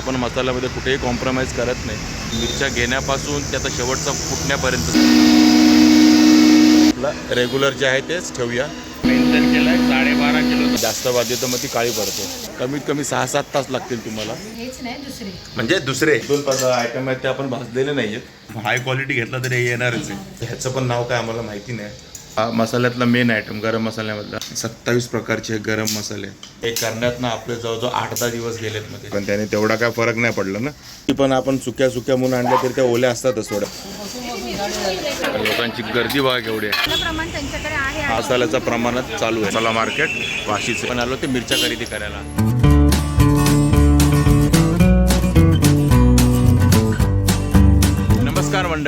आपण मसाल्यामध्ये कुठेही कॉम्प्रोमाइज करत नाही. मिरच्या घेण्यापासून त्याचा शेवटचा फुटण्यापर्यंत. आपलं रेग्युलर जे आहे तेच ठेवूया. मेंटेन केलं आहे साडेबारा किलो. जास्त वाद्य तर मग ती काळी पडते. कमीत कमी सहा सात तास लागतील तुम्हाला. हेच नाही दुसरे. म्हणजे दुसरे. दोन पाच आयटम आहेत ते आपण भाजलेले नाही आहेत हाय क्वालिटी घेतला तरी हे येणारच आहे. ह्याचं पण नाव काय आम्हाला माहिती नाही. हा मसाल्यातला मेन आयटम गरम मसाल्यामधला. सत्तावीस प्रकारचे गरम मसाले. हे करण्यात ना आपले जवळजवळ आठ दहा दिवस गेलेत मध्ये. पण त्याने तेवढा काय फरक नाही पडला ना. ती पण आपण सुक्या सुक्या म्हणून आणल्या तरी त्या ओल्या असतातच थोड्या. पण लोकांची गर्दी बघा केवढी आहे. प्रमाण त्यांच्याकडे आहे मसाल्याचं प्रमाणात चालू आहे. मसाला मार्केट वाशीचे. पण आलो ते मिरच्या खरेदी करायला.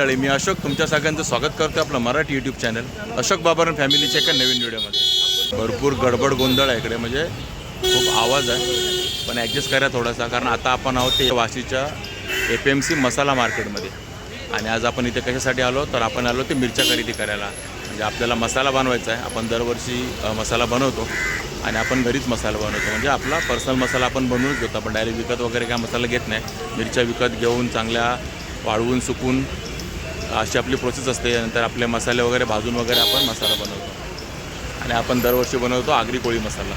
मंडळी मी अशोक तुमच्या सगळ्यांचं स्वागत करतो आपलं मराठी यूट्यूब चॅनल अशोक बाबारन फॅमिलीच्या एका नवीन व्हिडिओमध्ये भरपूर गडबड गोंधळ आहे इकडे म्हणजे खूप आवाज आहे. पण ॲडजस्ट करा थोडासा कारण आता आपण आहोत ते वाशीच्या ए पी एम सी मसाला मार्केटमध्ये. आणि आज आपण इथे कशासाठी आलो? तर आपण आलो ते मिरच्या खरेदी करायला. म्हणजे आपल्याला मसाला बनवायचा आहे. आपण दरवर्षी मसाला बनवतो. आणि आपण घरीच मसाला बनवतो. म्हणजे आपला पर्सनल मसाला आपण बनवूनच घेतो आपण डायरेक्ट विकत वगैरे काय मसाला घेत नाही. मिरच्या विकत घेऊन चांगल्या वाळवून सुकून अशी आपली प्रोसेस असते. नंतर आपले मसाले वगैरे भाजून वगैरे आपण मसाला बनवतो. आणि आपण दरवर्षी बनवतो आगरी कोळी मसाला.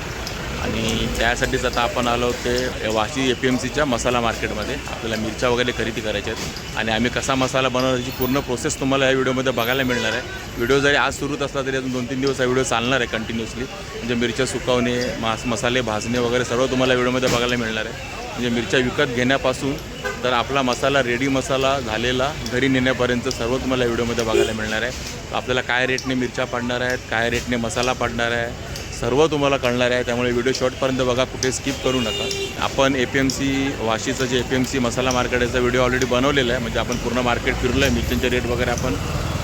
आणि त्यासाठीच आता आपण आलो ते वाशी ए पी एम सीच्या मसाला मार्केटमध्ये. आपल्याला मिरच्या वगैरे खरेदी करायच्या आहेत. आणि आम्ही कसा मसाला बनवण्याची पूर्ण प्रोसेस तुम्हाला या व्हिडिओमध्ये बघायला मिळणार आहे. व्हिडिओ जरी आज सुरूच असला तरी अजून दोन तीन दिवस हा व्हिडिओ चालणार आहे कंटिन्युअसली म्हणजे मिरच्या सुकवणे मास मसाले भाजणे वगैरे सर्व तुम्हाला व्हिडिओमध्ये बघायला मिळणार आहे. म्हणजे मिरच्या विकत घेण्यापासून तर आपला मसाला रेडी मसाला झालेला घरी नेण्यापर्यंत सर्व तुम्हाला व्हिडिओमध्ये बघायला मिळणार आहे. आपल्याला काय रेटने मिरच्या पाडणार आहेत काय रेटने मसाला पाडणार आहे सर्व तुम्हाला कळणार आहे. त्यामुळे व्हिडिओ शॉर्टपर्यंत बघा कुठे स्किप करू नका. आपण ए पी एम सी वाशीचं जे ए पी एम सी मसाला मार्केटचा व्हिडिओ ऑलरेडी बनवलेला आहे. म्हणजे आपण पूर्ण मार्केट फिरलं आहे मिरच्यांचे रेट वगैरे आपण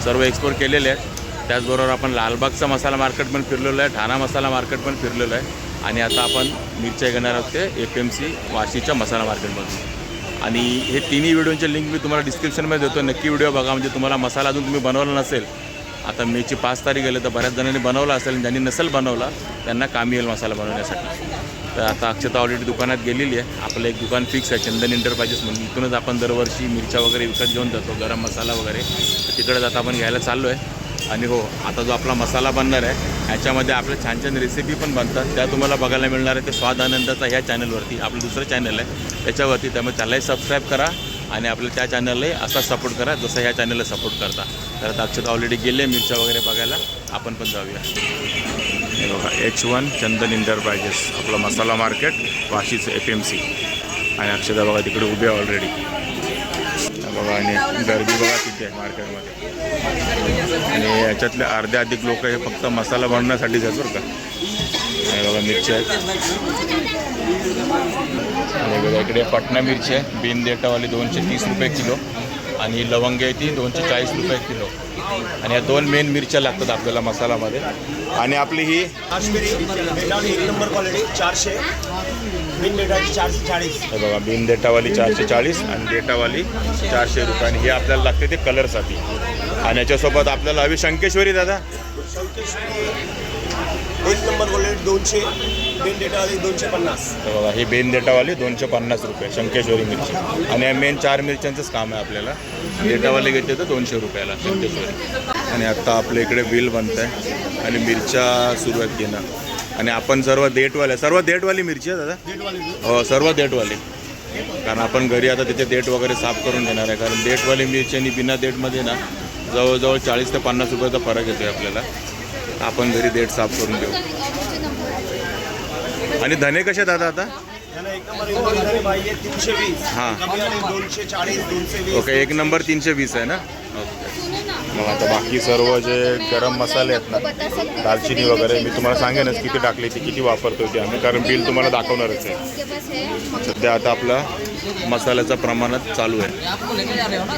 सर्व एक्सप्लोर केलेले आहेत. त्याचबरोबर आपण लालबागचा मसाला मार्केट पण फिरलेलो आहे ठाणा मसाला मार्केट पण फिरलेलो आहे. आणि आता आपण मिरच्या घेणार आहोत ते ए पी एम सी वाशीच्या मसाला मार्केटमधून आणि हे तिन्ही व्हिडिओचे लिंक मी तुम्हाला डिस्क्रिप्शनमध्ये देतो. नक्की व्हिडिओ बघा. म्हणजे तुम्हाला मसाला अजून तुम्ही बनवला नसेल आता मेची पाच तारीख गेले तर बऱ्याच जणांनी बनवला असेल ज्यांनी नसेल बनवला त्यांना कामी येईल मसाला बनवण्यासाठी. तर आता अक्षता ऑलरेडी दुकानात गेलेली आहे. आपलं एक दुकान फिक्स आहे चंदन इंटरप्राइजेस म्हणून. इथूनच आपण दरवर्षी मिरच्या वगैरे विकत घेऊन जातो गरम मसाला वगैरे. तर तिकडे आता आपण घ्यायला चाललो आहे आणि हो आता जो आपला मसाला बनणार आहे ह्याच्यामध्ये आपल्या छान छान रेसिपी पण बनतात. त्या तुम्हाला बघायला मिळणार आहे ते स्वाद आनंदाचा ह्या चॅनलवरती आपलं दुसरं चॅनल आहे. त्याच्यावरती त्यामुळे त्यालाही सबस्क्राईब करा आणि आपल्या त्या चॅनललाही असा सपोर्ट करा जसं ह्या चॅनलला सपोर्ट करता. तर आता अक्षत ऑलरेडी गेले मिरच्या वगैरे बघायला. आपण पण जाऊया. बघा एच वन चंदन इंटरप्राइजेस आपलं मसाला मार्केट वाशीचं एफ एम सी आणि अक्षता बघा तिकडे उभे ऑलरेडी बघा आणि गर्दी बघा तिथे आहे मार्केटमध्ये. आणि याच्यातले अर्धे अधिक लोक हे फक्त मसाला बनवण्यासाठीच आहेत बरं का. आणि बघा मिरची आहेत. आणि बघा इकडे पटना मिरची आहे. बिन देटावाली दोनशे तीस रुपये किलो. आणि लवंगी आहे ती दोनशे चाळीस रुपये किलो. आणि या दोन मेन मिरच्या लागतात आपल्याला मसालामध्ये. आणि आपली ही काश्मीरी. एक नंबर क्वालिटी चारशे. बिन बेटाची चारशे चाळीस. हे बघा बिन डेटावाली चारशे चाळीस आणि डेटावाली चारशे रुपये आणि हे आपल्याला लागते ते कलरसाठी. आणि याच्यासोबत आपल्याला हवी शंकेश्वरी दादा. एक नंबर क्वालिटी दोनशे. बिन डेटावाली दोनशे पन्नास. हे बघा ही बेन डेटावाली दोनशे पन्नास रुपये शंकेश्वरी मिरची. आणि या मेन चार मिरच्यांचंच काम आहे आपल्याला. डेटावाले घेतले तर दोनशे रुपयाला शंकेश्वरी. आणि आत्ता आपल्या इकडे बिल बनत आहे आणि मिरच्या सुरू आहेत घेणं आणि आपण सर्व देटवाले सर्व देटवाली मिरची आहे दादा? हो सर्व देटवाली कारण आपण घरी आता तिथे देठ वगैरे साफ करून घेणार आहे. कारण देठवाली मिरची आणि बिना देठमध्ये ना जवळजवळ चाळीस ते पन्नास रुपयाचा फरक येतो आपल्याला. आपण घरी देठ साफ करून घेऊ आणि धने कसे दादा आता? हां. ओके एक नंबर तीनशे वीस आहे ना? ओके. मग आता बाकी सर्व जे गरम मसाले आहेत ना दालचिनी वगैरे मी तुम्हाला सांगेनच किती टाकली ती किती वापरतो ते आम्ही कारण बिल तुम्हाला दाखवणारच आहे. सध्या आता आपला मसाल्याचं प्रमाणात चालू आहे.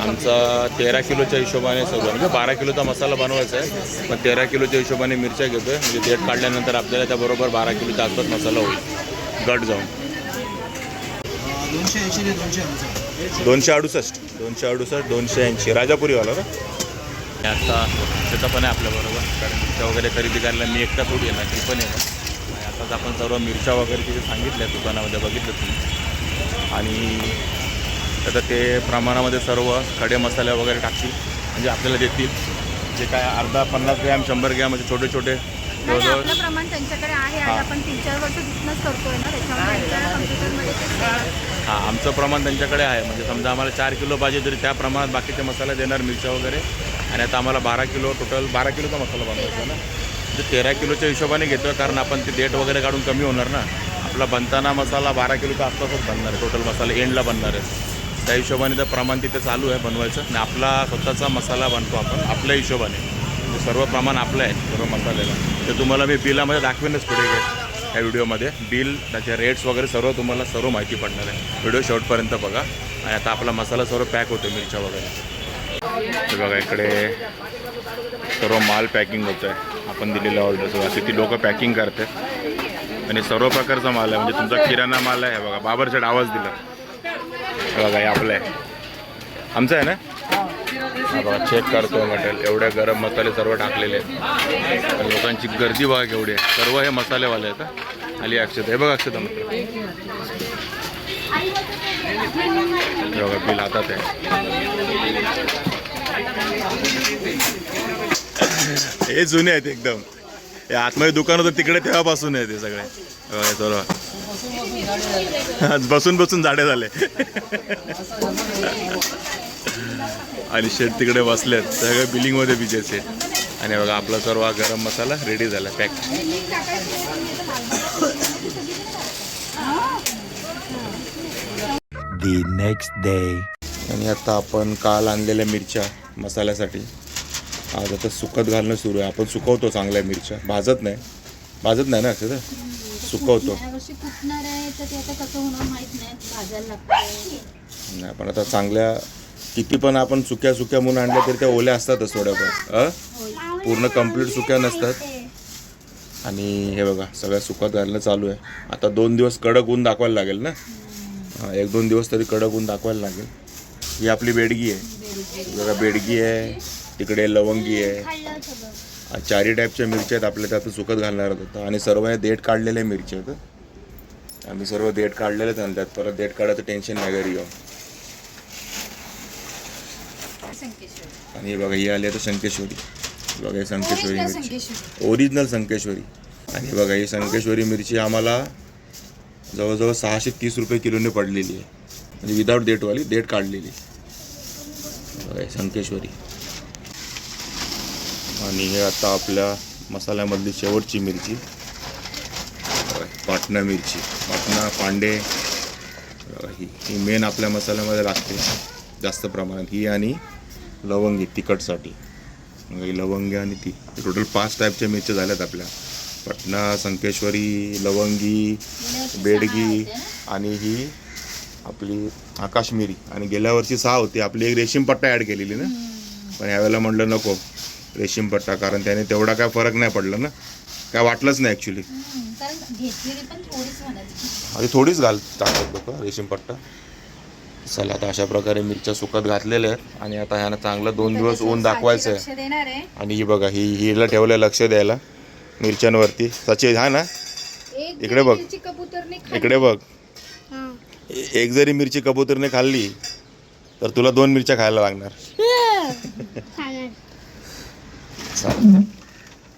आमचा तेरा किलोच्या हिशोबाने सर्व म्हणजे बारा किलोचा मसाला बनवायचा आहे पण तेरा किलोच्या हिशोबाने मिरच्या घेतो आहे म्हणजे देठ काढल्यानंतर आपल्याला त्याबरोबर बारा किलोच्या आसपास मसाला होईल गट जाऊन. दोनशे ऐंशी दोनशे अडुसष्ट दोनशे अडुसष्ट दोनशे ऐंशी. राजापुरीवाला ना? आता त्याचा पण आहे आपल्याबरोबर कारण मिरच्या वगैरे खरेदी करायला मी एकटा थोडी येणार ती पण येणार आणि आताच आपण सर्व मिरच्या वगैरे तिथे सांगितल्या दुकानामध्ये बघितलं तुम्ही. आणि आता ते प्रमाणामध्ये सर्व खडे मसाले वगैरे टाकतील. म्हणजे आपल्याला देतील. जे काय अर्धा पन्नास ग्रॅम शंभर ग्रॅम म्हणजे छोटे छोटे नाही जवळजवळ आपलं प्रमाण त्यांच्याकडे आहे. आज आपण तीन चार वर्ष तिथनंच करतोय ना त्याच्यामुळे त्यांच्या कम्प्युटरमध्ये ते save आहे. हां आमचं प्रमाण त्यांच्याकडे आहे. म्हणजे समजा आम्हाला चार किलो पाहिजे तरी त्या प्रमाणात बाकीचे मसाले देणार मिरच्या वगैरे. आणि आता आम्हाला बारा किलो टोटल बारा किलोचा मसाला बनवायचा ना. ते तेरा किलोच्या हिशोबाने घेतो कारण आपण ते डेट वगैरे काढून कमी होणार ना. आपला बनताना मसाला बारा किलोचा आसपासच बनणार आहे टोटल मसाला एंडला बनणार आहे. त्या हिशोबाने तर प्रमाण तिथे चालू आहे बनवायचं. आणि आपला स्वतःचा मसाला बनतो आपण आपल्या हिशोबाने. म्हणजे सर्व प्रमाण आपलं आहे सर्व मसाल्याला. ते तुम्हाला मी बिलामध्ये दाखवेनच पुढे ह्या व्हिडिओमध्ये. बिल त्याचे रेट्स वगैरे सर्व तुम्हाला सर्व माहिती पडणार आहे. व्हिडिओ शेवटपर्यंत बघा. आणि आता आपला मसाला सर्व पॅक होतो मिरच्या वगैरे. हे बघा इकडे सर्व माल पॅकिंग होतं आहे आपण दिलेला ऑर्डर बघा किती लोक पॅकिंग करतात. आणि सर्व प्रकारचा माल आहे. म्हणजे तुमचा किराणा माल आहे. बघा बाबरसेट आवाज दिला. हे बघा हे आपलं आहे. आमचं आहे ना? हा बघा चेक करतो मटेरियल. एवढे गरम मसाले सर्व टाकलेले आहेत. लोकांची गर्दी बघा केवढी आहे. सर्व हे मसालेवाले आहेत आली अक्षत. हे बघा अक्षता म्हटलं बघा बिल हातात आहे. हे जुने आहेत एकदम. हे आतमध्ये दुकान होतं तिकडे तेव्हापासून आहे ते सगळे. हे सर्व आज बसून बसून जाडे झाले. आणि शेट तिकडे बसलेत. सगळे बिलिंगमध्ये बिजेचे आणि बघा आपला सर्व गरम मसाला रेडी झाला पॅक next day. आणि आता आपण काल आणलेल्या मिरच्या. मसाल्यासाठी. आज आता सुकत घालणं सुरू आहे. आपण सुकवतो चांगल्या मिरच्या. भाजत नाही. भाजत नाही ना असं सुकवतो. तर ते आता कसं होणार माहीत नाही. पण आता चांगल्या किती पण आपण सुक्या सुक्या म्हणून आणल्या तरी त्या ओल्या असतातच थोड्या पण? पूर्ण कंप्लीट सुक्या नसतात. आणि हे बघा सगळ्या सुकत घालणं चालू आहे. आता दोन दिवस कडक ऊन दाखवायला लागेल ना? एक दोन दिवस तरी कडक ऊन दाखवायला लागेल. ही आपली बेडगी आहे. बघा बेडगी आहे तिकडे लवंगी आहे. चारी टाईपच्या मिरच्या आहेत आपल्या त्यात सुकत घालणार होतं आणि सर्व हे देठ काढलेल्या मिरच्या आहेत आम्ही सर्व देठ काढलेले आहेत आणि त्यात परत देठ काढायचं टेन्शन नाही घरी येऊन. आणि हे बघा ही आली आता शंकेश्वरी बघा ही संकेश्वरी मिरची. ओरिजिनल संकेश्वरी. आणि बघा ही संकेश्वरी मिरची आम्हाला जवळजवळ सहाशे तीस रुपये किलोने पडलेली आहे. म्हणजे विदाऊट डेटवाली डेट काढलेली बघा संकेश्वरी. आणि हे आता आपल्या मसाल्यामधली शेवटची मिरची. पाटणा मिरची. पाटणा पांडे. ही ही मेन आपल्या मसाल्यामध्ये लागते जास्त प्रमाणात. ही आणि लवंगी तिखटसाठी. ही लवंगी आणि ती. टोटल पाच टाईपच्या मिरच्या झाल्यात आपल्या. पटना संकेश्वरी लवंगी बेडगी आणि ही आपली आकाशमिरी. आणि गेल्या वर्षी सहा होती. आपली एक रेशीम पट्टा ॲड केलेली ना. पण यावेळेला म्हटलं नको रेशीम पट्टा कारण त्याने तेवढा काय फरक नाही पडला ना. काय वाटलंच नाही ॲक्च्युली घेतलेली पण थोडीच घाल टाकत लोक रेशीम पट्टा. चला आता अशा प्रकारे मिरच्या सुकत घातलेल्या आहेत. आणि आता ह्यानं चांगलं दोन दिवस ऊन दाखवायचं आहे. आणि ही बघा ही हिला ठेवलं लक्ष द्यायला मिरच्यांवरती. सचिन हा ना? इकडे बघ. इकडे बघ. एक जरी मिरची कबूतरने खाल्ली तर तुला दोन मिरच्या खायला लागणार.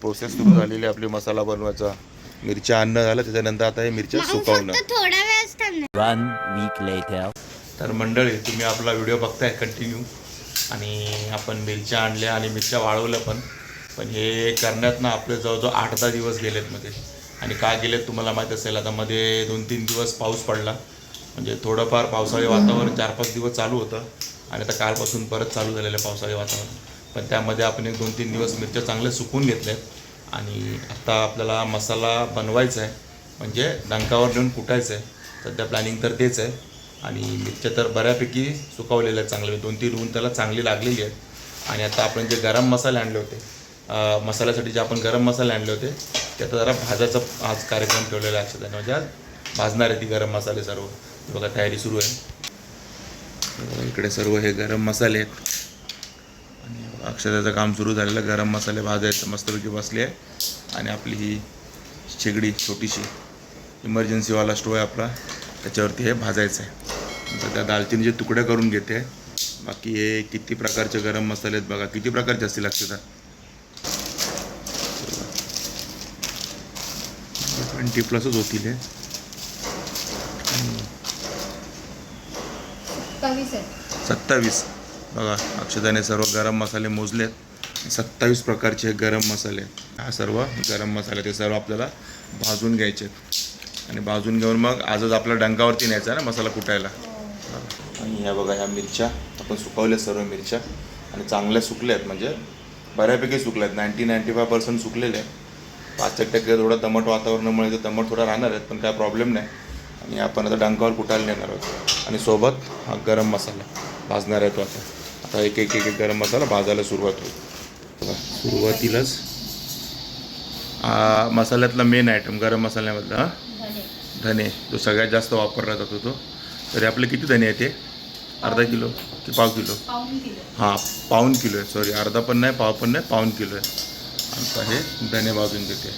प्रोसेस सुरू झालेली आहे आपली मसाला बनवायचा. मिरच्या अन्न झालं त्याच्यानंतर आता हे मिरच्या सुकवणं. थोडा वेळ थांबणार. One week later. तर मंडळी तुम्ही आपला व्हिडिओ बघताय कंटिन्यू आणि आपण मिरच्या आणल्या आणि मिरच्या वाळवल्या पण. पण हे करण्यात ना आपले जवळजवळ आठ दहा दिवस गेलेत मध्ये. आणि काय गेलेत तुम्हाला माहीत असेल आता मध्ये दोन तीन दिवस पाऊस पडला. म्हणजे थोडंफार पावसाळी वातावरण चार पाच दिवस चालू होतं आणि आता कालपासून परत चालू झालेलं आहे पावसाळी वातावरण. पण त्यामध्ये आपण एक दोन तीन दिवस मिरच्या चांगल्या सुकून घेतल्यात आणि आता आपल्याला मसाला बनवायचा आहे. म्हणजे डंकावर नेऊन कुटायचं आहे. सध्या प्लॅनिंग तर तेच आहे. आणि मिरच्या तर बऱ्यापैकी सुकावलेल्या आहेत चांगले दोन तीन ऊन त्याला चांगली लागलेली आहेत. आणि आता आपण जे गरम मसाले आणले होते मसाल्यासाठी जे आपण गरम मसाले आणले होते ते आता जरा भाजायचा आज कार्यक्रम ठेवलेला आहे अक्षताने म्हणजे आज भाजणार आहे ती गरम मसाले सर्व. बघा तयारी सुरू आहे. इकडे सर्व हे गरम मसाले आहेत. आणि अक्षताचं काम सुरू झालेलं गरम मसाले भाजायचं मस्तपैकी बसले आहे. आणि आपली ही शेगडी छोटीशी इमर्जन्सीवाला स्टो आहे आपला. त्याच्यावरती हे भाजायचं आहे. तर त्या दालचिनीचे तुकडे करून घेते. बाकी हे किती प्रकारचे गरम मसाले आहेत बघा. किती प्रकारचे असतील अक्षता ट्वेंटी प्लसच होतील हे. सत्तावीस सत्तावीस. बघा अक्षताने सर्व गरम मसाले मोजलेत. सत्तावीस प्रकारचे गरम मसाले हा सर्व गरम मसाले ते सर्व आपल्याला भाजून घ्यायचे आहेत. आणि भाजून घेऊन मग आजच आपल्या डंकावरती न्यायचा ना मसाला कुटायला. आणि ह्या बघा ह्या मिरच्या. आपण सुकवल्या सर्व मिरच्या. आणि चांगल्या सुकल्या आहेत म्हणजे बऱ्यापैकी सुकल्या आहेत नाईन्टी नाईन्टी फाय पर्सेंट सुकलेले आहेत. पाच एक टक्के थोडं दमट वातावरणामुळे ते दमट थोडा राहणार आहेत पण काय प्रॉब्लेम नाही. आणि आपण आता डंकावर कुटायला नेणार आहोत. आणि सोबत हा गरम मसाला भाजणार आहे तो आता आता एक एक एक एक गरम मसाला भाजायला सुरुवात होईल. सुरुवातीलाच मसाल्यातला मेन आयटम गरम मसाल्यामधला धने. धने. जो सगळ्यात जास्त वापरला जातो तो. तरी आपले किती धने आहेत ते अर्धा किलो की पाव किलो? हां पाऊन किलो आहे. सॉरी अर्धा पण नाही पाव पण नाही पाऊन किलो आहे. आता हे धने भाजून घेते.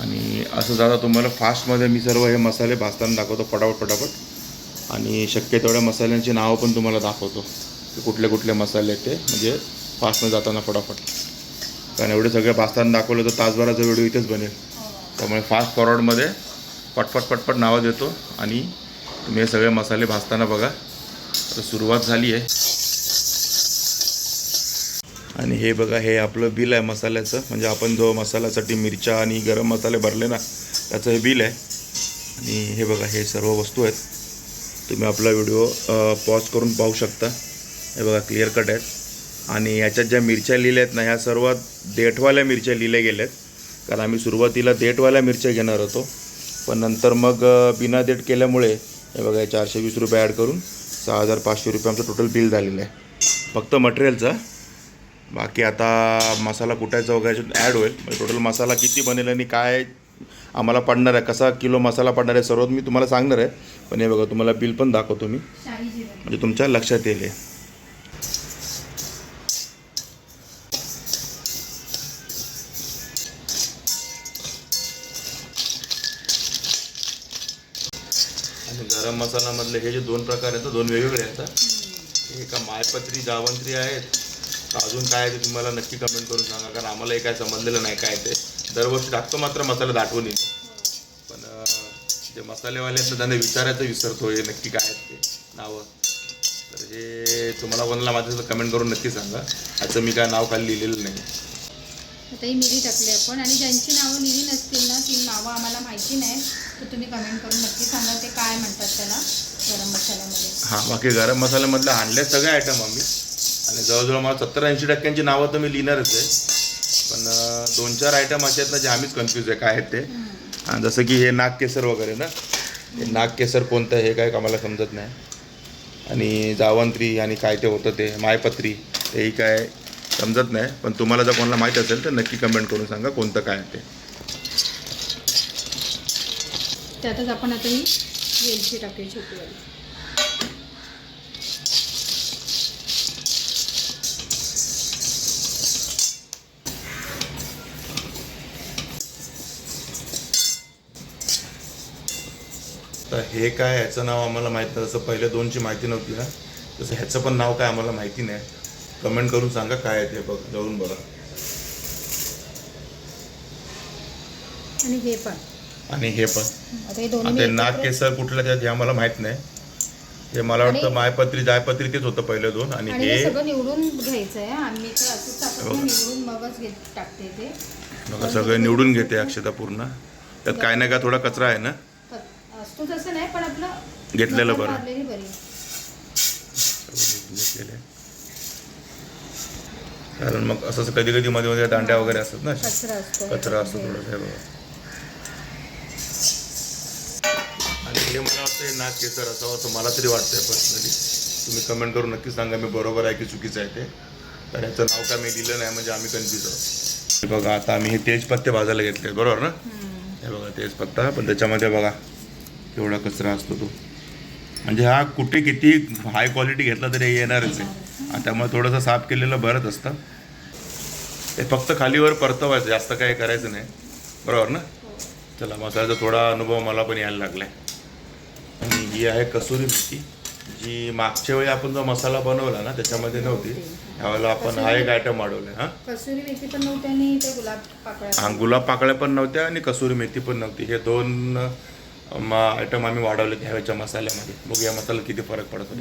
आणि असं जाता तुम्हाला फास्टमध्ये मी सर्व हे मसाले भाजताना दाखवतो पटापट पटापट आणि शक्य तेवढ्या मसाल्यांची नावं पण तुम्हाला दाखवतो की कुठले कुठले मसाले आहेत ते. म्हणजे फास्टमध्ये जाताना पटापट कारण एवढे सगळे भाजताना दाखवलं तर तासभराचा व्हिडिओ इथेच बनेल. त्यामुळे फास्ट फॉरवर्डमध्ये पटपट पटपट नावं देतो. आणि तुम्ही हे सगळे मसाले भाजताना बघा. आता सुरुवात झाली आहे. आणि हे बघा हे आपलं बिल आहे मसाल्याचं. म्हणजे आपण जो मसाल्यासाठी मिरच्या आणि गरम मसाले भरले ना त्याचं हे बिल आहे. आणि हे बघा हे सर्व वस्तू आहेत. तुम्ही आपला व्हिडिओ पॉज करून पाहू शकता. हे बघा क्लिअर कट आहेत. आणि याच्यात ज्या मिरच्या लिहिल्या आहेत ना ह्या सर्व देठवाल्या मिरच्या लिहिल्या गेल्या आहेत कारण आम्ही सुरुवातीला देठवाल्या मिरच्या घेणार होतो. पण नंतर मग बिना देठ केल्यामुळे हे बघा हे चारशे वीस रुपये ॲड करून सहा हजार पाचशे रुपये आमचं टोटल बिल झालेलं आहे. फक्त मटेरियलचं बाकी आता मसाला कुटायचा वगैरे ॲड होईल. म्हणजे टोटल मसाला किती बनेल आणि काय आम्हाला पडणार आहे कसा किलो मसाला पडणार आहे सर्व मी तुम्हाला सांगणार आहे. पण हे बघा तुम्हाला बिल पण दाखवतो मी. म्हणजे तुमच्या लक्षात येईल आणि गरम मसाल्यामधले हे जे दोन प्रकार आहेत दोन वेगवेगळे आहेत. एका मायपत्री जावंत्री आहेत. अजून काय आहे ते तुम्हाला नक्की कमेंट करून सांगा कारण आम्हाला हे काय समजलेलं नाही काय ते. दरवर्षी टाकतो मात्र मसाला दाटवून येईल. पण जे मसालेवाले आहेत त्यांना विचारायचं विसरतो हे नक्की काय आहेत ते नावं. तर हे तुम्हाला कोणाला माझ्यासोबत कमेंट करून नक्की सांगा. याचं मी काय नाव खाली लिहिलेलं नाही. आता ही मिरी टाकली आपण आणि ज्यांची नावं लिहिली नसतील ना ती नावं आम्हाला माहिती नाही तर तुम्ही कमेंट करून नक्की सांगा ते काय म्हणतात त्याला गरम मसाल्यामध्ये. हां बाकी गरम मसाल्यामधले आणले सगळे आयटम आम्ही. आणि जवळजवळ मला सत्तर ऐंशी टक्क्यांची नावं तर मी लिहिणारच आहे. पण दोन चार आयटम असे आहेत ना जे आम्हीच कन्फ्यूज आहे काय आहेत ते. जसं की हे नाग केसर वगैरे ना हे नाग केसर कोणतं हे काय आम्हाला समजत नाही. आणि जावंत्री आणि काय ते होतं ते मायपत्री तेही काय समजत नाही. पण तुम्हाला जर कोणाला माहीत असेल तर नक्की कमेंट करून सांगा कोणतं काय आहे ते. त्यातच आपण आता ही वेलची टाकली तर हे काय ह्याचं नाव आम्हाला माहीत नाही. जसं पहिले दोनची माहिती नव्हती ना तसं ह्याचं पण नाव काय आम्हाला माहिती नाही. कमेंट करून सांगा काय आहे ते बघ जाऊन बघा. आणि हे पण. आणि हे पण. आता हे हे नाग केसर कुठलं त्यात हे आम्हाला माहीत नाही. हे मला वाटतं मायपत्री जायपत्री तेच होतं पहिले दोन. आणि हे हे सगळं निवडून घ्यायचं आहे आम्ही तर असंच टाकत नाही निवडून मगच घेत टाकते ते. बघा सगळं निवडून घेते अक्षता पूर्ण. त्यात काय ना काय थोडा कचरा आहे ना? तसं नाही पण आपलं घेतलेलं बरं. मारलेली बरी घेतलेलं आहे. कारण मग असं कधी कधी मध्ये मध्ये दांड्या वगैरे असतात ना. कचरा असतो. कचरा असतो थोडंसं हे बघा. आणि हे मला वाटतं हे नाग केसर असावं असं मला तरी वाटतंय पर्सनली तुम्ही कमेंट करून नक्की सांगा मी बरोबर आहे की चुकीचं आहे ते. तर याचं नाव काय मी दिलं नाही म्हणजे आम्ही कन्फ्यूज आहोत. हे बघा आता आम्ही हे तेजपत्ते भाजायला घेतले बरोबर ना? हे बघा तेजपत्ता पण त्याच्यामध्ये बघा. केवढा कचरा असतो तो. म्हणजे हा कुठे किती हाय क्वालिटी घेतला तरी येणारच आहे. आणि त्यामुळे थोडंसं साफ केलेलं बरंच असतं. ते फक्त खालीवर परतवायचं जास्त काही करायचं नाही. बरोबर ना? चला मसाल्याचा थोडा अनुभव मला पण यायला लागलाय. आणि ही आहे कसुरी मेथी जी मागच्या वेळी आपण जो मसाला बनवला ना त्याच्यामध्ये नव्हती. त्यावेळेला आपण हा एक आयटम वाढवला हां? कसुरी मेथी पण नव्हती आणि ते गुलाब पाकळ्या हा गुलाब पाकळ्या पण नव्हत्या आणि कसुरी मेथी पण नव्हती. हे दोन आयटम आम्ही वाढवले ह्यावेळच्या मसाल्यामध्ये. बघू या मसाला किती फरक पडतो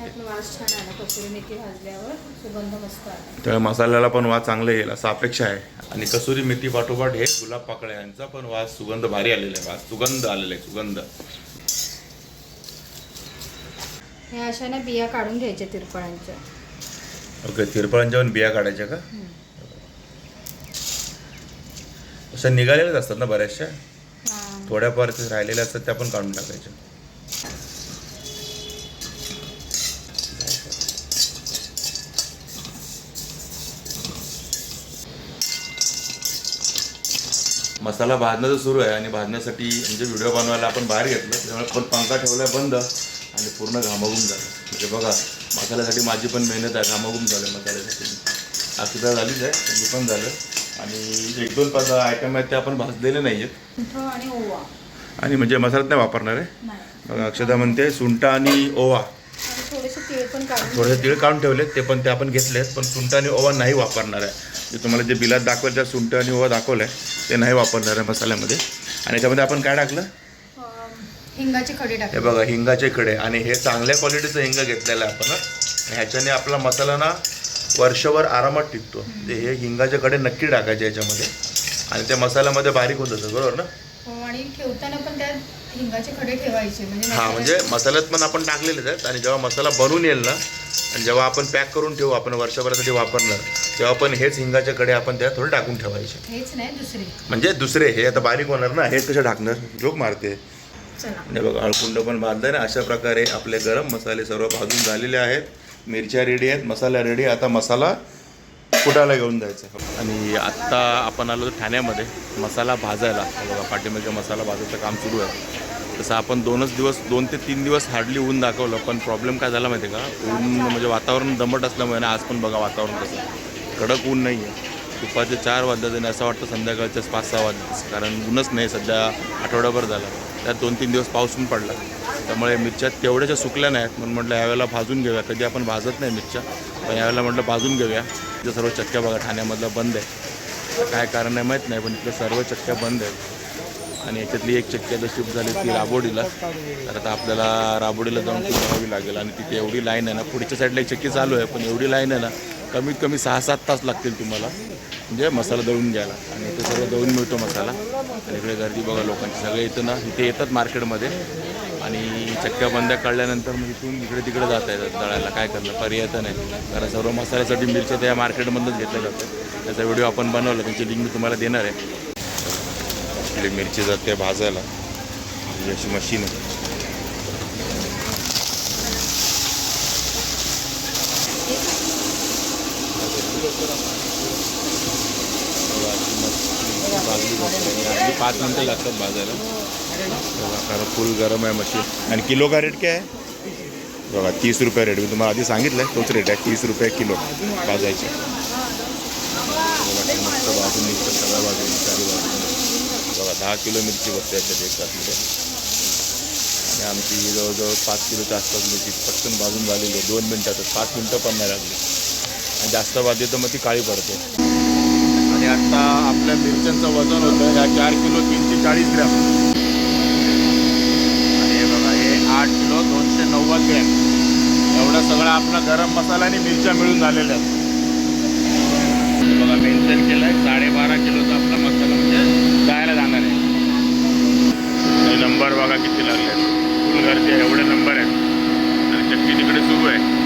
त्यामुळे मसाल्याला पण वास चांगला येईल असा अपेक्षा आहे. आणि कसुरी मेथी पाठोपाठ हे गुलाब पाकळ्या यांचा पण वास सुगंध भारी आलेला आहे. वास सुगंध आलेला आहे. सुगंध. ह्या अशा ना बिया काढून घ्यायच्या तिरपळांच्या. ओके तिरपळांच्या पण बिया काढायच्या का? अशा निघालेल्याच असतात ना बऱ्याचशा? थोड्याफार ते राहिलेल्या असतात त्या पण काढून टाकायच्या. मसाला भाजणं तर सुरू आहे आणि भाजण्यासाठी म्हणजे व्हिडिओ बनवायला आपण बाहेर घेतलं त्यामुळे पण पंखा ठेवला बंद आणि पूर्ण घामाघूम झालं. म्हणजे बघा मसाल्यासाठी माझी पण मेहनत आहे घामाघूम झालं मसाल्यासाठी. सुद्धा झालीच आहे पण पण झालं. आणि एक दोन पाच आयटम आहेत ते आपण भाजलेले नाही आहेत सुंठ आणि ओवा. आणि म्हणजे मसाल्यात नाही वापरणार आहे. बघा अक्षदा म्हणते सुंटा आणि ओवा. थोडेसे तीळ काढून ठेवलेत ते पण ते आपण घेतलेत पण सुंट आणि ओवा नाही वापरणार आहे. जे तुम्हाला जे बिलात दाखवलं त्या सुंट आणि ओवा दाखवलं आहे ते नाही वापरणार आहे मसाल्यामध्ये. आणि त्याच्यामध्ये आपण काय टाकलं? हिंगाचे खडे हे बघा हिंगाचे कडे आणि हे चांगल्या क्वालिटीचं हिंग घेतलेलं आहे आपण हं. ह्याच्याने आपला मसाला ना वर्षभर आरामात टिकतो. ते हे हिंगाचे कडे नक्की टाकायचे याच्यामध्ये. आणि त्या मसाल्यामध्ये बारीक होत जातं बरोबर ना? हो, आणि ठेवताना पण त्यात हिंगाचे खडे ठेवायचे म्हणजे हा म्हणजे मसाल्यात पण आपण टाकलेलेच आहेत. आणि जेव्हा मसाला बनून येईल ना आणि जेव्हा आपण पॅक करून ठेवू आपण वर्षभरासाठी वापरणार तेव्हा पण हेच हिंगाच्या कडे आपण त्यात थोडे टाकून ठेवायचे. हेच नाही दुसरे. म्हणजे दुसरे हे आता बारीक होणार ना हेच कसे टाकणार? जोक मारते. चला. म्हणजे बघा हळकुंड पण भाजलं ना अशा प्रकारे आपले गरम मसाले सर्व भाजून झालेले आहेत. मिरच्या रेडी आहेत मसाला रेडी आता मसाला कुटायला घेऊन जायचं आणि आत्ता आपण आलो ठाण्यामध्ये मसाला भाजायला. बघा पाठीमागे मसाला भाजायचं काम सुरू आहे. तसं आपण दोनच दिवस दोन ते तीन दिवस हार्डली ऊन दाखवलं पण प्रॉब्लेम काय झाला माहिती आहे का? ऊन म्हणजे वातावरण दमट असल्यामुळे ना आज पण बघा वातावरण कसं कडक ऊन नाही आहे दुपारचे चार वाजतात आणि असं वाटतं संध्याकाळच्याच पाच सहा वाजतात कारण ऊनच नाही सध्या आठवडाभर झाला. त्यात दोन तीन दिवस पाऊस पण पडला. त्यामुळे मिरच्या तेवढ्याच्या सुकल्या नाहीत. म्हणून म्हटलं यावेळेला भाजून घेऊया. कधी आपण भाजत नाही मिरच्या पण यावेळेला म्हटलं भाजून घेऊया. इथं सर्व चक्क्या बघा ठाण्यामधलं बंद आहे. काय कारण आहे माहीत नाही पण इथलं सर्व चक्क्या बंद आहेत. आणि याच्यातली एक चक्की आता शिफ्ट झाली ती राबोडीला. तर आता आपल्याला राबोडीला जाऊन ती लागेल. आणि तिथे एवढी लाईन आहे ना पुढच्या साईडला एक चक्की चालू आहे पण एवढी लाईन आहे ना कमीत कमी सहा सात तास लागतील तुम्हाला. म्हणजे मसाला दळून घ्यायला. आणि इथे सर्व दळून मिळतो मसाला. आणि इकडे गर्दी बघा लोकांची. सगळे इथं ना इथे येतात मार्केटमध्ये. आणि चक्क्या बंद काढल्यानंतर मग इथून इकडे तिकडे जाता येतात दळायला काय करणं पर्याय तर नाही कारण सर्व मसाल्यासाठी मिरच्या त्या मार्केटमधूनच घेतल्या जातात. त्याचा व्हिडिओ आपण बनवला. त्यांची लिंक मी तुम्हाला देणार आहे. इकडे मिरची जाते भाजायला. ही अशी मशीन आहे भाजली जाते आणि अगदी पाच मिनटं लागतात भाजायला बघा कारण फुल गरम आहे मशीन. आणि किलो का रेट काय आहे? बघा तीस रुपये रेट मी तुम्हाला आधी सांगितलं आहे तोच रेट आहे तीस रुपये किलो भाजायचे. बघा मस्त भाजून निघतं सगळ्या बाजूने चारी बाजूने. बघा दहा किलो मिरची बसते याच्यात एक तासमध्ये आणि आमची जवळजवळ पाच किलोच्या आसपास मिरची पटकन भाजून झालेली आहे. दोन मिनटातच पाच मिनटं पण नाही लागली. आणि जास्त भाजली तर मग ती काळी पडते. आणि आता आपल्या मिरच्यांचं वजन होतं ह्या चार किलो तीनशे चाळीस ग्रॅम. आणि हे बघा हे आठ किलो दोनशे नव्वद ग्रॅम. एवढा सगळा आपला गरम मसाला आणि मिरच्या मिळून झालेल्या आहेत. बघा मेन्शन केलं आहे साडेबारा किलोचा आपला मसाला म्हणजे जायला जाणार आहे. नंबर बघा किती लागले आहेत. फुल गर्दी आहे एवढे नंबर आहेत. आणि चक्की तिकडे सुरू आहे.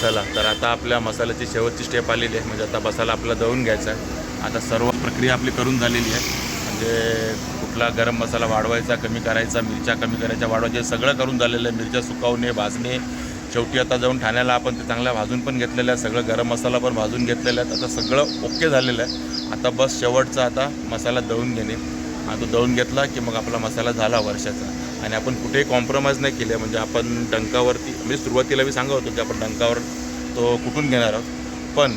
चला तर आता आपल्या मसाल्याची शेवटची स्टेप आलेली आहे. म्हणजे आता मसाला आपला दळून घ्यायचा आहे. आता सर्व प्रक्रिया आपली करून झालेली आहे. म्हणजे कुठला गरम मसाला वाढवायचा कमी करायचा मिरच्या कमी करायच्या वाढवायच्या सगळं करून झालेलं आहे. मिरच्या सुकवणे भाजणे शेवटी आता जाऊन ठाण्याला आपण ते चांगल्या भाजून पण घेतलेलं आहे. सगळं गरम मसाला पण भाजून घेतलेला आहे. आता सगळं ओके झालेलं आहे. आता बस शेवटचा आता मसाला दळून घेणे. हा तो दळून घेतला की मग आपला मसाला झाला वर्षाचा. आणि आपण कुठेही कॉम्प्रोमाइज नाही केले म्हणजे आपण डंकावरती म्हणजे सुरुवातीला मी सांगत होतो की आपण डंकावर तो कुठून घेणार आहोत. पण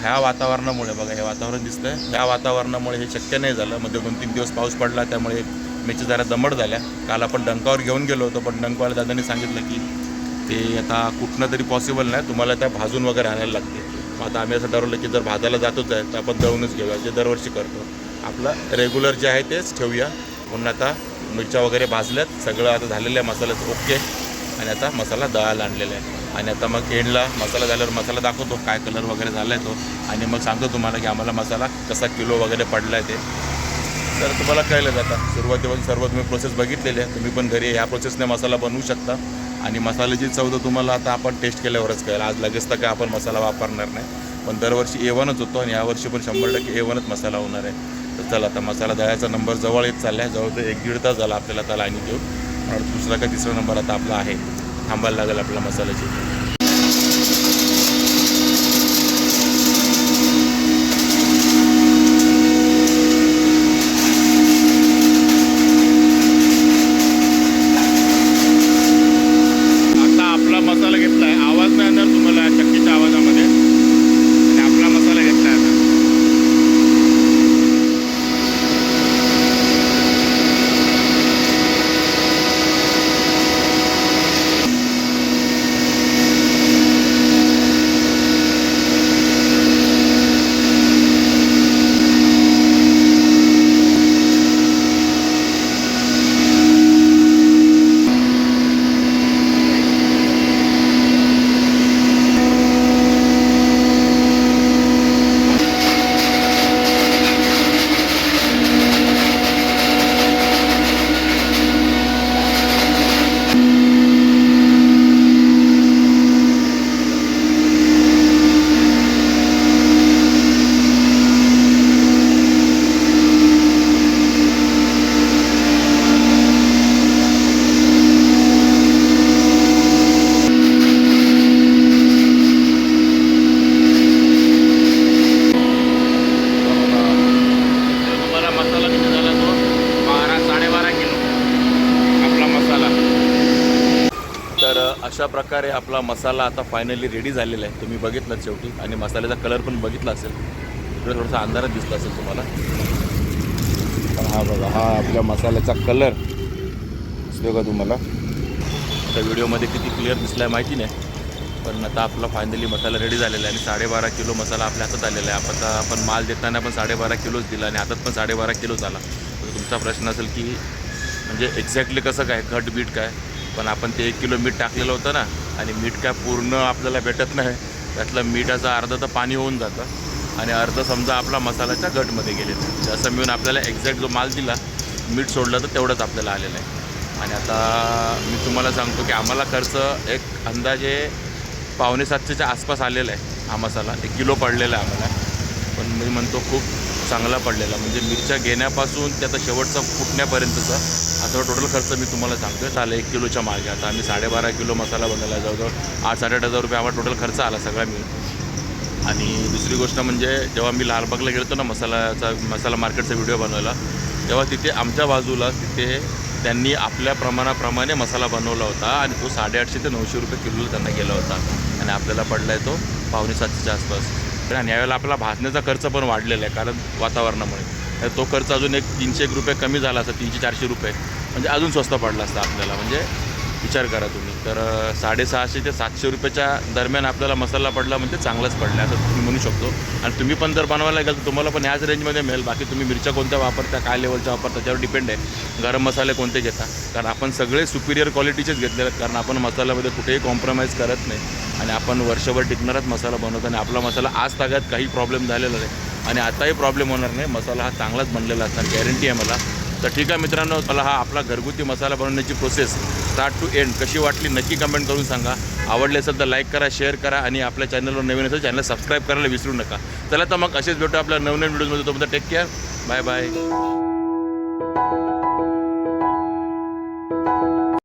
ह्या वातावरणामुळे बघा हे वातावरण दिसतंय. ह्या वातावरणामुळे हे शक्य नाही झालं. मध्ये दोन तीन दिवस पाऊस पडला त्यामुळे मिरची जरा दमट झाल्या. काल आपण डंकावर घेऊन गेलो होतो पण डंकवाल्या दादांनी सांगितलं की ते आता कुठनं तरी पॉसिबल नाही. तुम्हाला त्या भाजून वगैरे आणायला लागते. मग आता आम्ही असं ठरवलं की जर भाजायला जातोच आहे तर आपण दळूनच घेऊया. जे दरवर्षी करतो. आपलं रेग्युलर जे आहे तेच ठेवूया. म्हणून आता मिरच्या वगैरे भाजल्यात. सगळं आता झालेलं आहे मसाल्याचं ओके. आणि आता मसाला दळायला आणलेला आहे. आणि आता मग एंडला मसाला झाल्यावर मसाला दाखवतो काय कलर वगैरे झाला आहे तो. आणि मग सांगतो तुम्हाला की आम्हाला मसाला कसा किलो वगैरे पडला आहे ते. तर तुम्हाला कळलं आता. सुरुवातीपासून सर्व तुम्ही प्रोसेस बघितलेली आहे. तुम्ही पण घरी ह्या प्रोसेसने मसाला बनवू शकता. आणि मसाल्याची चव तर तुम्हाला आता आपण टेस्ट केल्यावरच कळेल. आज लगेच तर काय आपण मसाला वापरणार नाही. पण दरवर्षी एवनच होतो आणि यावर्षी पण शंभर टक्के एवनच मसाला होणार आहे. तर चला आता मसाला दळायचा नंबर जवळ येत चालला आहे जवळ एक दीड तास झाला आपल्याला त्याला आणि देऊ दुसरा का तिसरा नंबर आता आपला आहे. थांबायला लागेल आपला मसाल्याची आता आपला मसाला घेतला आहे आवाज नाही येणार तुम्हाला चक्कीच्या आवाजामध्ये आणि आपला मसाला घेतला आहे आता तर तुम्हाला मसाला किती झाला तो बारा साडेबारा किलो आपला मसाला तर अशा प्रकारे आपला मसाला आता फायनली रेडी झालेला आहे. तुम्ही बघितलं शेवटी. आणि मसाल्याचा कलर पण बघितला असेल. इकडे थोडासा अंधारात दिसला असेल तुम्हाला. पण हा बघा हा आपल्या मसाल्याचा कलर दिसतो का तुम्हाला? त्या व्हिडिओमध्ये किती क्लिअर दिसला आहे माहिती नाही. पण आता आपला फायनली मसाला रेडी झालेला आहे. आणि साडेबारा किलो मसाला आपल्या हातात आलेला आहे. आपण आता आपण माल देताना पण साडेबारा किलोच दिला आणि हातात पण साडेबारा किलोच आला तर तुमचा प्रश्न असेल की म्हणजे एक्झॅक्टली कसं काय? घट बीट काय? पण आपण ते एक किलो मीठ टाकलेलं होतं ना आणि मीठ काय पूर्ण आपल्याला भेटत नाही. त्यातलं मिठाचं अर्धं तर पाणी होऊन जातं. आणि अर्ध समजा आपला मसाल्याच्या घटमध्ये गेलेलं आहे असं मिळून आपल्याला एक्झॅक्ट जो माल दिला मीठ सोडलं तर तेवढंच आपल्याला आलेलं आहे. आणि आता मी तुम्हाला सांगतो की आम्हाला खर्च एक अंदाजे पावणे सातशेच्या आसपास आलेला आहे हा मसाला. एक किलो पडलेला आहे आम्हाला. पण मी म्हणतो खूप चांगला पडलेला. म्हणजे मिरच्या घेण्यापासून ते आता शेवटचा फुटण्यापर्यंतचा असा टोटल खर्च मी तुम्हाला सांगतो चालेल एक किलोच्या मागे. आता आम्ही साडेबारा किलो मसाला बनवला जवळजवळ आठ साडेआठ हजार रुपये आम्हाला टोटल खर्च आला सगळा मी आणि दुसरी गोष्ट म्हणजे जेव्हा मी लालबागला गेलो ना मसाल्याचा मसाला मार्केटचा व्हिडिओ बनवायला तेव्हा तिथे आमच्या बाजूला तिथे त्यांनी आपल्या प्रमाणाप्रमाणे मसाला बनवला होता आणि तो साडेआठशे ते नऊशे रुपये किलोला त्यांना गेला होता. आणि आपल्याला पडला आहे तो पावणे सातशेच्या आसपास. आणि यावेळेला आपला भाजण्याचा खर्च पण वाढलेला आहे कारण वातावरणामुळे. तर तो खर्च अजून एक तीनशे एक रुपये कमी झाला असता तीनशे चारशे रुपये. म्हणजे अजून स्वस्त पडला असता आपल्याला. म्हणजे विचार करा तुम्ही. तर साडेसहाशे ते सातशे रुपयाच्या दरम्यान आपल्याला मसाला पडला म्हणजे चांगलाच पडला असं तुम्ही म्हणू शकतो. आणि तुम्ही पण जर बनवायला गेल तर तुम्हाला पण ह्याच रेंजमध्ये मिळेल. बाकी तुम्ही मिरच्या कोणत्या वापरता काय लेवलच्या वापरता त्याच्यावर डिपेंड आहे. गरम मसाले कोणते घेता? कारण आपण सगळे सुपिरियर क्वालिटीचेच घेतलेले आहेत. कारण आपण मसाल्यामध्ये कुठेही कॉम्प्रोमाइज करत नाही. आणि आपण वर्षभर टिकणारच मसाला बनवतो आणि आपला मसाला आज तागात काही प्रॉब्लेम झालेला नाही. आणि आताही प्रॉब्लेम होणार नाही. मसाला हा चांगलाच बनलेला असणार. गॅरंटी आहे मला. तर ठीक आहे मित्रांनो मला हा आपला घरगुती मसाला बनवण्याची प्रोसेस स्टार्ट टू एंड कशी वाटली नक्की कमेंट करून सांगा. आवडले असेल तर लाईक करा शेअर करा आणि आपल्या चॅनलवर नवीन असेल चॅनल सबस्क्राईब करायला विसरू नका. चला तर मग असेच भेटू आपल्या नवनवीन व्हिडिओजमध्ये तोपर्यंत टेक केअर बाय बाय